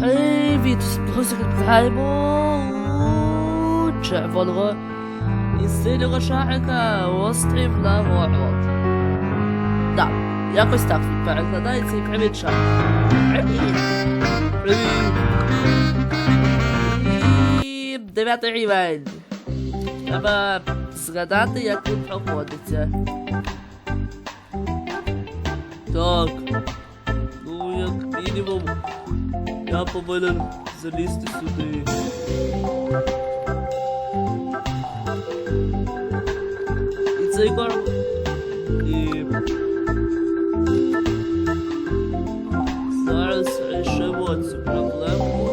Привіт! Розглядаємо у червоного і синього шарика острів Народ. Так, якось так він перекладається і привіт шарик. Привіт! Привіт! Дев'ятий рівень. Треба згадати, як він проходиться. Я повинен залізти сюди. І цей корм. І... Зараз рішимо цю проблему.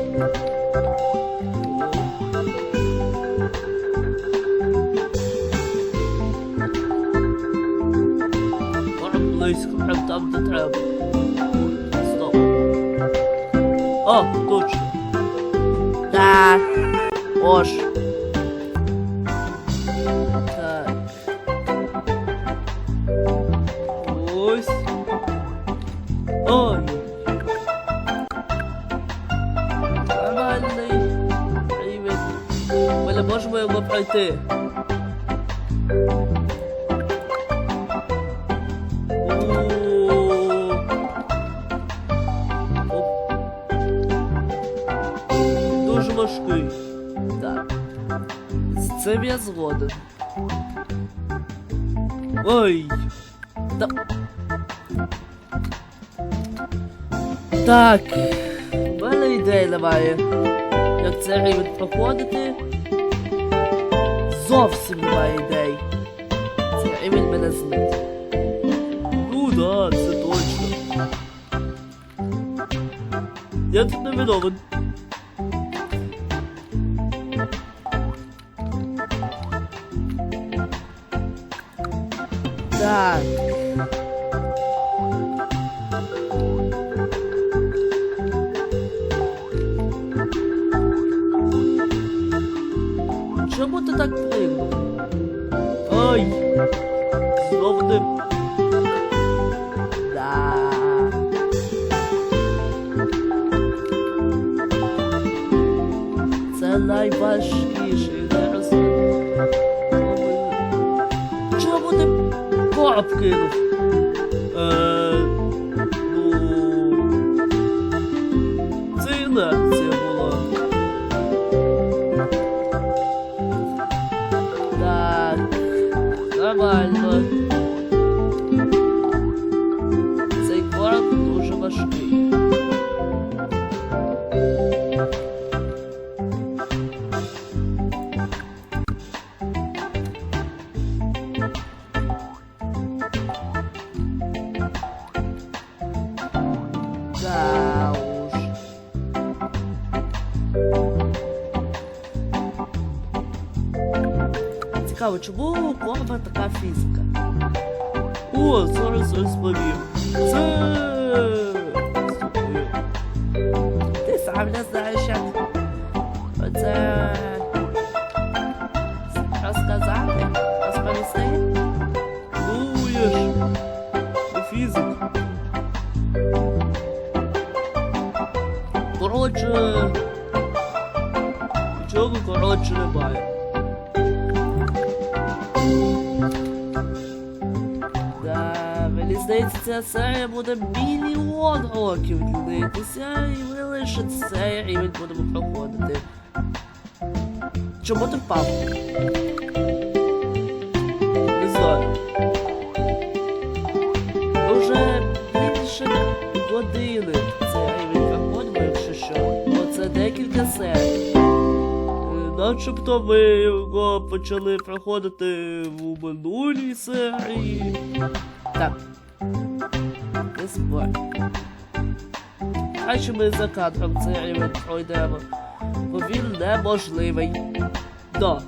Корм близько, прям там, де треба. О, точно. Так. Ош. Так. Ось. Ой. Нормальний. Привіт. Ми не пройти. Дуже. Так. З цим я згоден. Ой. Да. Так. У мене ідеї немає. Як це рівень проходити? Зовсім немає ідей. Цей рівень мене злить. Ну да, це точно. Я тут не виновен. Так. Чому ти так пригнув? Ой! Знову не... Да. Це найважкіший Olá, pequeno. Uh... Цікаво, чому у така фізика? О, зараз розповім. Це. Ти сам не знаєш, як. Оце. Розказати? Розповісти? Ну, я ж. не Фізик. Коротше. Нічого коротше. Ця серія буде мільйон років дивитися, і ми лише цей рівень будемо проходити. Чому ти впав? Не вже більше години цей рівень проходимо, якщо що. Оце декілька серій. Е, Начебто ми його почали проходити в минулій серії. Так. Не спорь. Краще ми за кадром цей рівень пройдемо. Бо він неможливий. Да.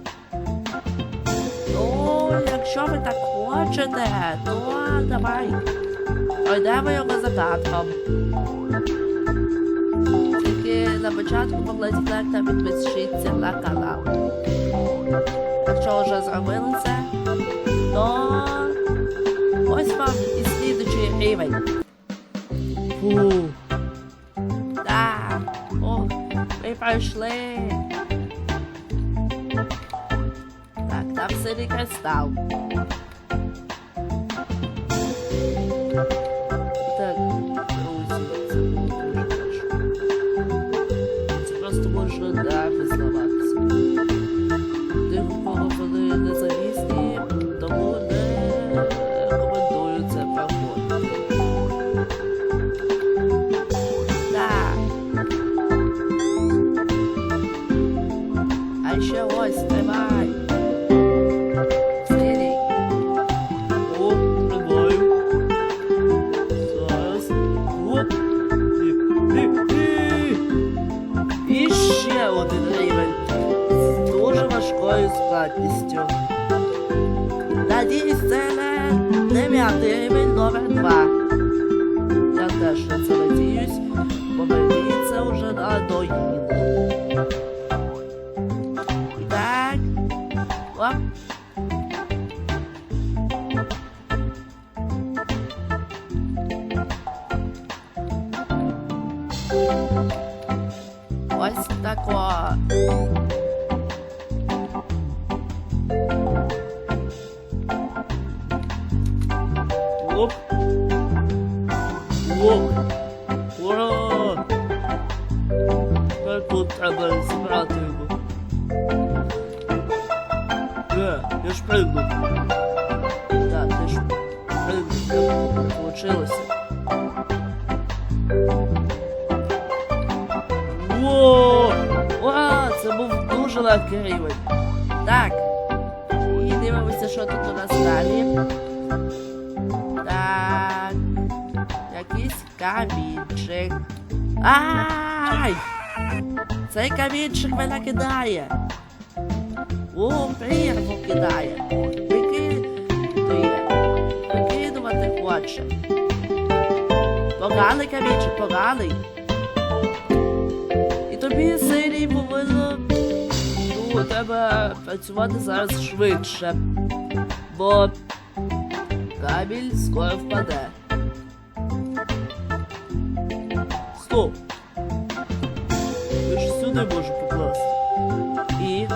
Ну, якщо ви так хочете, то давай. Пройдемо його за кадром. Тільки на початку покладіть та підпишіться на канал. Якщо вже зробили це, то ось вам і слідучий рівень. Фу. Да. О, пройшли. Так, там синій кристал. Дев'ятий номер два. Я теж на це надіюсь, бо мені це вже надоїло. Оп. Оп. Ура! Тепер тут треба збирати його. Е, я ж пригнув. Так, ти ж пригнув, получилося. Во! Ура! Це був дуже легкий. Так. І дивимося, що тут у нас далі. Так. Якийсь камінчик. Ай! Цей камінчик мене кидає. О, прірву кидає. Викидує. Викидувати хоче. Поганий камінчик, поганий. І тобі сирій повинно ну, треба працювати зараз швидше. Бо кабель скоро впаде. Стоп! Ви ж сюди можу покласти. І.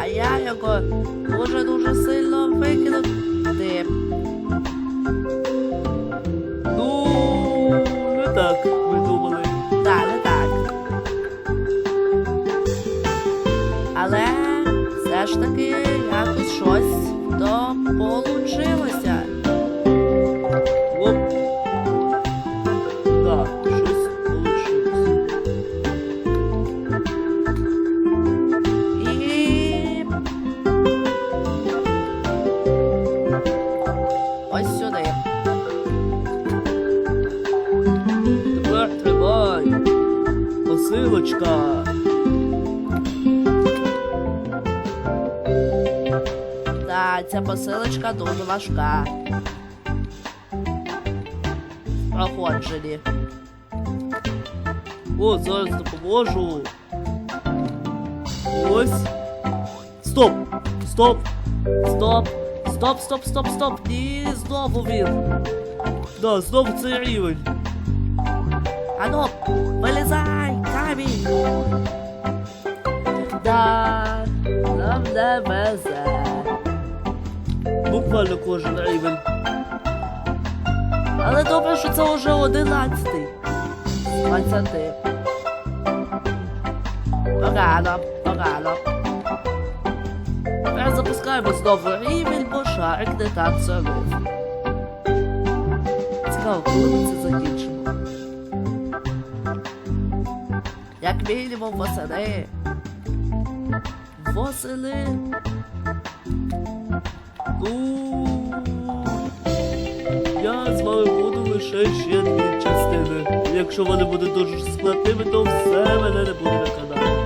А я його дуже-дуже сильно викинути. Ну, получилося. ця посилочка дуже важка. В проходженні. О, зараз допоможу. Ось. Стоп! Стоп! Стоп! Стоп, стоп, стоп, стоп! Ні, знову він! Да, знову цей рівень. Ану, вилізай, камінь! Да, Буквально кожен рівень. Але добре, що це вже одинадцятий. з Двадцяти. Погано, погано. Тепер запускаємо знову рівень, бо шарик не так зробив. Цікаво, коли ми це закінчимо. Як мінімум восени. Восени. Ну, я з вами буду лише ще дві частини. Якщо вони будуть дуже складними, то все мене не буде на каналі.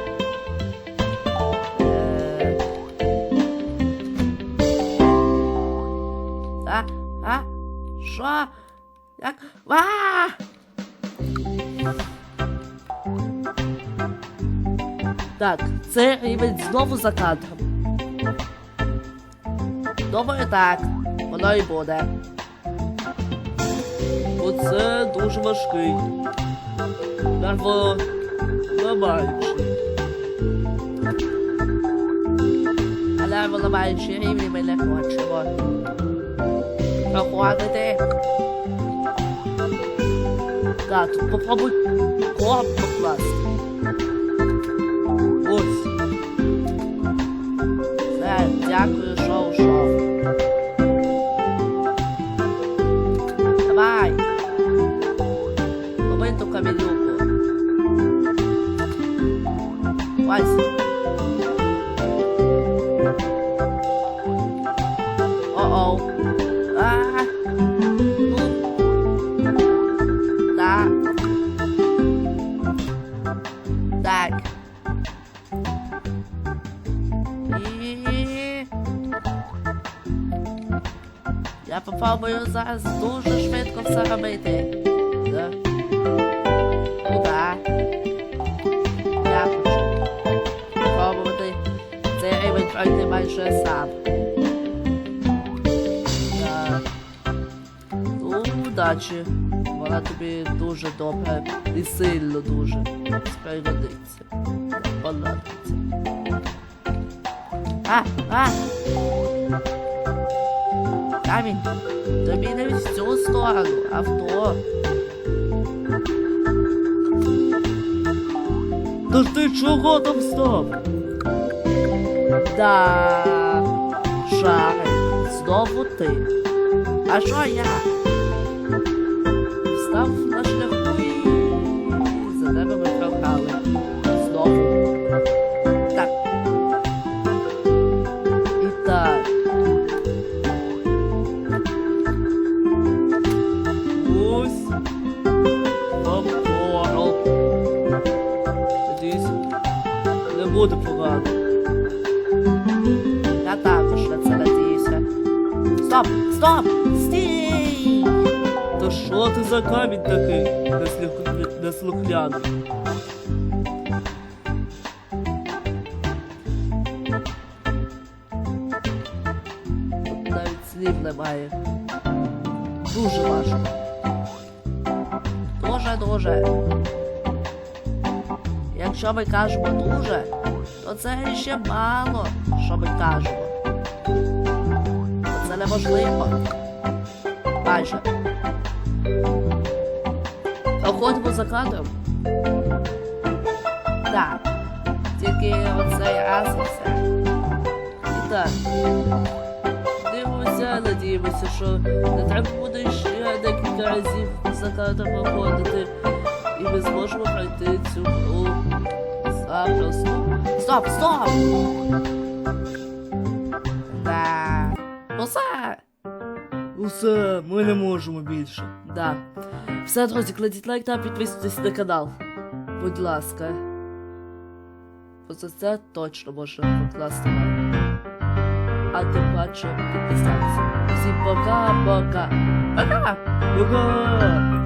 А, а, що? Як? А! Так, це рівень знову за кадром. Думаю, так, воно і буде. Оце дуже важкий. Нерво ламаючи. Але виливаючи рівні ми не хочемо. Проходити. Так, тут попробуй коп покласти. Ось. Все, дякую, що ушов. Ось. О-оу. А. Ну. Так. Так. І... Я попробую зараз дуже швидко все робити. Да? Пройти сам. Да. Ну, удачі. Вона тобі дуже добре і сильно дуже спригодиться. Понадобиться. А, а! Камінь, тобі не в цю сторону, а в ту. Та ж ти чого там став? Да, шарик, знову ти. А що я? Ти за камінь такий неслух- неслухляний? Навіть слів немає. Дуже важко. Дуже дуже. Якщо ми кажемо дуже, то це ще мало, що ми кажемо. Це неможливо. Майже. Проходимо за кадром. Так. Тільки оцей раз і все. І так. Дивимося, надіємося, що не треба буде ще декілька разів за кадром проходити. І ми зможемо пройти цю гру запросто. Стоп, стоп! Да. Ну все. Усе, ми не можемо більше. Да. Все, друзі, кладіть лайк та підписуйтесь на канал. Будь ласка. За це точно можна покласти лайк. А тим паче підписатися. Всім пока-пока. Пока! Ура!